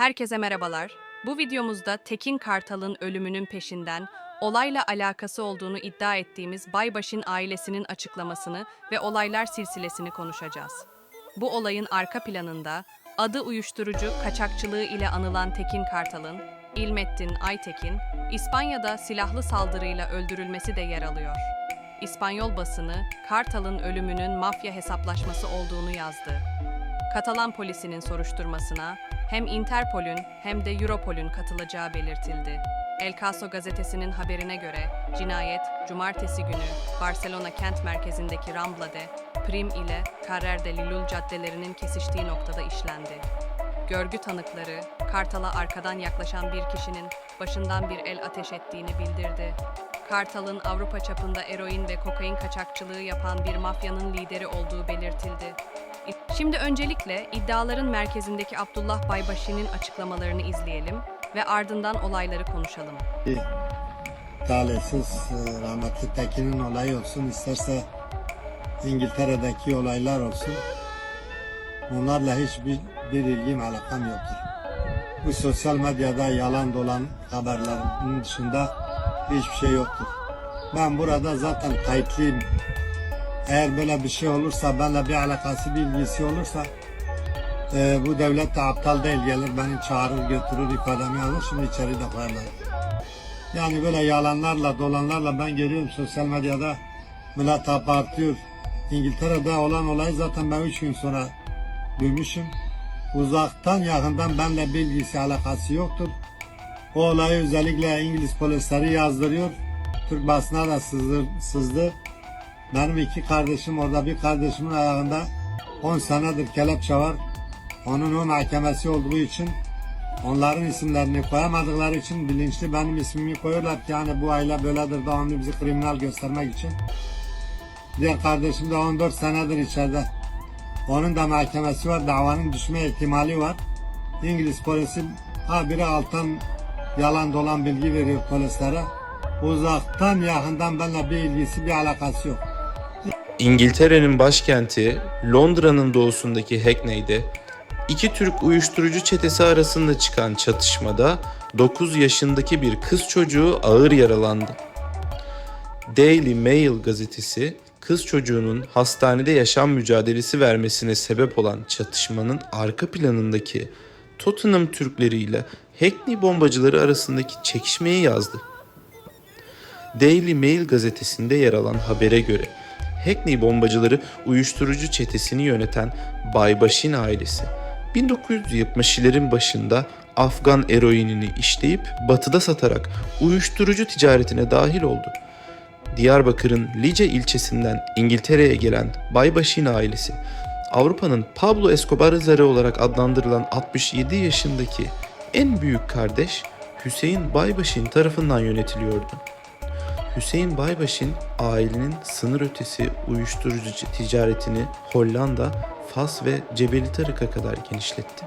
Herkese merhabalar. Bu videomuzda Tekin Kartal'ın ölümünün peşinden olayla alakası olduğunu iddia ettiğimiz Baybaş'ın ailesinin açıklamasını ve olaylar silsilesini konuşacağız. Bu olayın arka planında adı uyuşturucu kaçakçılığı ile anılan Tekin Kartal'ın İlmettin Aytekin, İspanya'da silahlı saldırıyla öldürülmesi de yer alıyor. İspanyol basını Kartal'ın ölümünün mafya hesaplaşması olduğunu yazdı. Katalan polisinin soruşturmasına hem Interpol'ün hem de Europol'ün katılacağı belirtildi. El Caso gazetesinin haberine göre cinayet cumartesi günü Barcelona kent merkezindeki Rambla'de Prim ile Carrer de Lilul caddelerinin kesiştiği noktada işlendi. Görgü tanıkları Kartal'a arkadan yaklaşan bir kişinin başından bir el ateş ettiğini bildirdi. Kartal'ın Avrupa çapında eroin ve kokain kaçakçılığı yapan bir mafyanın lideri olduğu belirtildi. Şimdi öncelikle iddiaların merkezindeki Abdullah Baybaşi'nin açıklamalarını izleyelim ve ardından olayları konuşalım. talihsiz e, rahmetli Tekin'in olayı olsun isterse İngiltere'deki olaylar olsun onlarla hiçbir bir ilgim alakam yoktur. Bu sosyal medyada yalan dolan haberlerin dışında hiçbir şey yoktur. Ben burada zaten kayıtlıyım. Eğer böyle bir şey olursa, benimle bir alakası, bir ilgisi olursa e, bu devlet de aptal değil gelir beni çağırır götürür ifademi alır şimdi içeri de koyarlar. Yani böyle yalanlarla dolanlarla ben görüyorum sosyal medyada millet abartıyor. İngiltere'de olan olayı zaten ben üç gün sonra duymuşum. Uzaktan yakından benimle bir ilgisi alakası yoktur. O olayı özellikle İngiliz polisleri yazdırıyor. Türk basına da sızdır, sızdı. Benim iki kardeşim orada bir kardeşimin ayağında 10 senedir kelepçe var. Onun o mahkemesi olduğu için onların isimlerini koyamadıkları için bilinçli benim ismimi koyuyorlar ki yani bu aile böyledir devamlı bizi kriminal göstermek için. Diğer kardeşim de 14 senedir içeride. Onun da mahkemesi var, davanın düşme ihtimali var. İngiliz polisi ha biri alttan yalan dolan bilgi veriyor polislere. Uzaktan yakından benimle bir ilgisi bir alakası yok. İngiltere'nin başkenti Londra'nın doğusundaki Hackney'de iki Türk uyuşturucu çetesi arasında çıkan çatışmada 9 yaşındaki bir kız çocuğu ağır yaralandı. Daily Mail gazetesi kız çocuğunun hastanede yaşam mücadelesi vermesine sebep olan çatışmanın arka planındaki Tottenham Türkleri ile Hackney bombacıları arasındaki çekişmeyi yazdı. Daily Mail gazetesinde yer alan habere göre Hackney bombacıları uyuşturucu çetesini yöneten Baybaşin ailesi 1970'lerin başında Afgan eroinini işleyip batıda satarak uyuşturucu ticaretine dahil oldu. Diyarbakır'ın Lice ilçesinden İngiltere'ye gelen Baybaşin ailesi Avrupa'nın Pablo Escobar zarı olarak adlandırılan 67 yaşındaki en büyük kardeş Hüseyin Baybaşin tarafından yönetiliyordu. Hüseyin Baybaş'ın ailenin sınır ötesi uyuşturucu ticaretini Hollanda, Fas ve Cebeli Tarık'a kadar genişletti.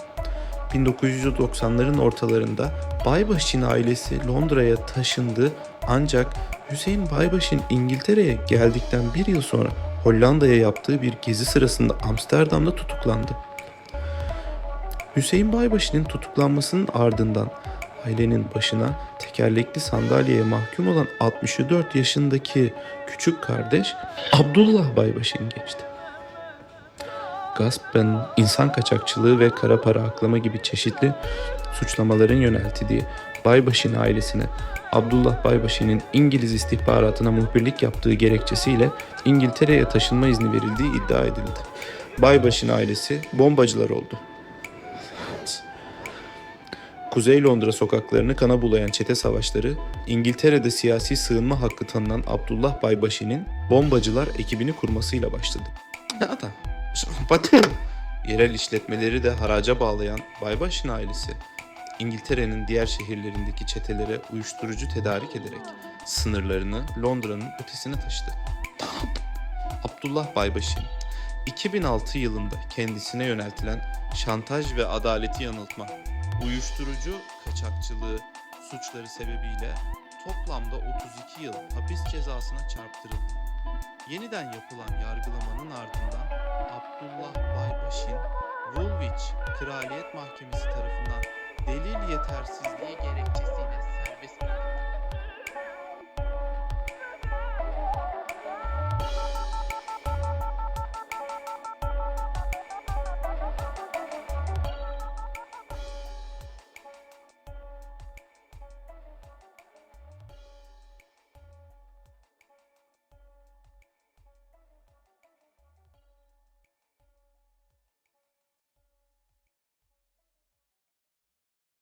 1990'ların ortalarında Baybaş'ın ailesi Londra'ya taşındı ancak Hüseyin Baybaş'ın İngiltere'ye geldikten bir yıl sonra Hollanda'ya yaptığı bir gezi sırasında Amsterdam'da tutuklandı. Hüseyin Baybaşı'nın tutuklanmasının ardından ailenin başına tekerlekli sandalyeye mahkum olan 64 yaşındaki küçük kardeş Abdullah Baybaşı'nın geçti. Gaspen, insan kaçakçılığı ve kara para aklama gibi çeşitli suçlamaların yöneltildiği Baybaşı'nın ailesine Abdullah Baybaşı'nın İngiliz istihbaratına muhbirlik yaptığı gerekçesiyle İngiltere'ye taşınma izni verildiği iddia edildi. Baybaşı'nın ailesi bombacılar oldu. Kuzey Londra sokaklarını kana bulayan çete savaşları, İngiltere'de siyasi sığınma hakkı tanınan Abdullah Baybaşi'nin bombacılar ekibini kurmasıyla başladı. Da Batı yerel işletmeleri de haraca bağlayan Baybaşin ailesi, İngiltere'nin diğer şehirlerindeki çetelere uyuşturucu tedarik ederek sınırlarını Londra'nın ötesine taşıdı. Abdullah Baybaşin, 2006 yılında kendisine yöneltilen şantaj ve adaleti yanıltma, uyuşturucu kaçakçılığı suçları sebebiyle toplamda 32 yıl hapis cezasına çarptırıldı. Yeniden yapılan yargılamanın ardından Abdullah Baybaşin, Woolwich Kraliyet Mahkemesi tarafından yetersizliği gerekçesiyle.